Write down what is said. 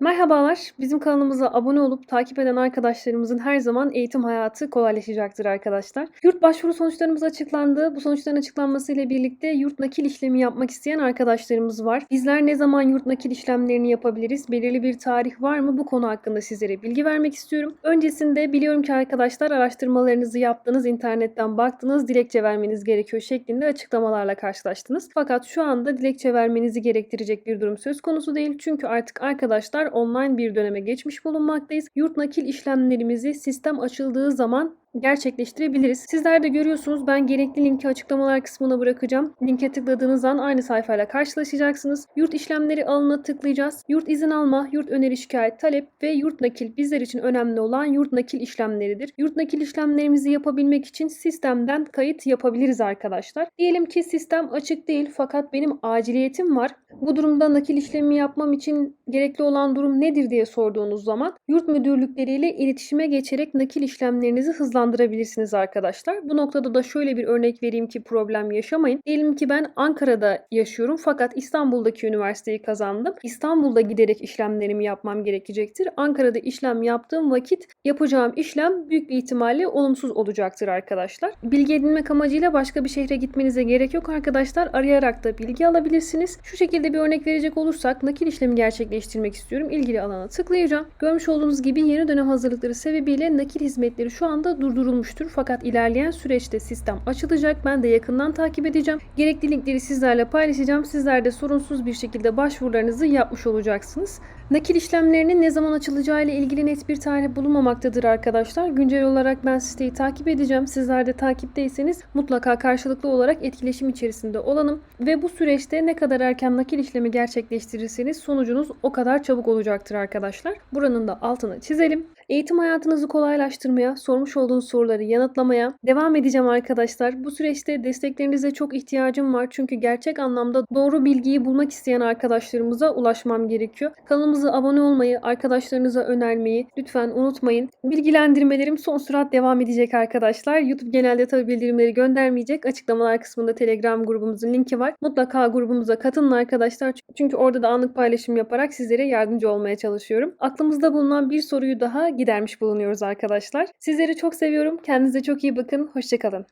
Merhabalar. Bizim kanalımıza abone olup takip eden arkadaşlarımızın her zaman eğitim hayatı kolaylaşacaktır arkadaşlar. Yurt başvuru sonuçlarımız açıklandı. Bu sonuçların açıklanmasıyla birlikte yurt nakil işlemi yapmak isteyen arkadaşlarımız var. Bizler ne zaman yurt nakil işlemlerini yapabiliriz? Belirli bir tarih var mı? Bu konu hakkında sizlere bilgi vermek istiyorum. Öncesinde biliyorum ki arkadaşlar araştırmalarınızı yaptınız, internetten baktınız, dilekçe vermeniz gerekiyor şeklinde açıklamalarla karşılaştınız. Fakat şu anda dilekçe vermenizi gerektirecek bir durum söz konusu değil. Çünkü artık arkadaşlar online bir döneme geçmiş bulunmaktayız. Yurt nakil işlemlerimizi sistem açıldığı zaman gerçekleştirebiliriz. Sizler de görüyorsunuz ben gerekli linki açıklamalar kısmına bırakacağım. Linke tıkladığınız an aynı sayfayla karşılaşacaksınız. Yurt işlemleri alına tıklayacağız. Yurt izin alma, yurt öneri şikayet talep ve yurt nakil bizler için önemli olan yurt nakil işlemleridir. Yurt nakil işlemlerimizi yapabilmek için sistemden kayıt yapabiliriz arkadaşlar. Diyelim ki sistem açık değil fakat benim aciliyetim var. Bu durumda nakil işlemi yapmam için gerekli olan durum nedir diye sorduğunuz zaman yurt müdürlükleriyle iletişime geçerek nakil işlemlerinizi hızlandırabilirsiniz arkadaşlar. Bu noktada da şöyle bir örnek vereyim ki problem yaşamayın. Diyelim ki ben Ankara'da yaşıyorum fakat İstanbul'daki üniversiteyi kazandım. İstanbul'da giderek işlemlerimi yapmam gerekecektir. Ankara'da işlem yaptığım vakit yapacağım işlem büyük bir ihtimalle olumsuz olacaktır arkadaşlar. Bilgi edinmek amacıyla başka bir şehre gitmenize gerek yok arkadaşlar. Arayarak da bilgi alabilirsiniz. Şu şekilde bir örnek verecek olursak nakil işlemi gerçekleştirmek istiyorum. İlgili alana tıklayacağım. Görmüş olduğunuz gibi yeni dönem hazırlıkları sebebiyle nakil hizmetleri şu anda durdurulmuştur. Fakat ilerleyen süreçte sistem açılacak. Ben de yakından takip edeceğim. Gerekli linkleri sizlerle paylaşacağım. Sizler de sorunsuz bir şekilde başvurularınızı yapmış olacaksınız. Nakil işlemlerinin ne zaman açılacağı ile ilgili net bir tarih bulunmamaktadır arkadaşlar. Güncel olarak ben siteyi takip edeceğim. Sizler de takipteyseniz mutlaka karşılıklı olarak etkileşim içerisinde olalım. Ve bu süreçte ne kadar erken nakil işlemi gerçekleştirirseniz sonucunuz o kadar çabuk olacaktır arkadaşlar. Buranın da altını çizelim. Eğitim hayatınızı kolaylaştırmaya, sormuş olduğunuz soruları yanıtlamaya devam edeceğim arkadaşlar. Bu süreçte desteklerinize çok ihtiyacım var. Çünkü gerçek anlamda doğru bilgiyi bulmak isteyen arkadaşlarımıza ulaşmam gerekiyor. Kanalımıza abone olmayı, arkadaşlarınıza önermeyi lütfen unutmayın. Bilgilendirmelerim son sürat devam edecek arkadaşlar. YouTube genelde tabi bildirimleri göndermeyecek. Açıklamalar kısmında Telegram grubumuzun linki var. Mutlaka grubumuza katılın arkadaşlar. Çünkü orada da anlık paylaşım yaparak sizlere yardımcı olmaya çalışıyorum. Aklımızda bulunan bir soruyu daha gidermiş bulunuyoruz arkadaşlar. Sizleri çok seviyorum. Kendinize çok iyi bakın. Hoşçakalın.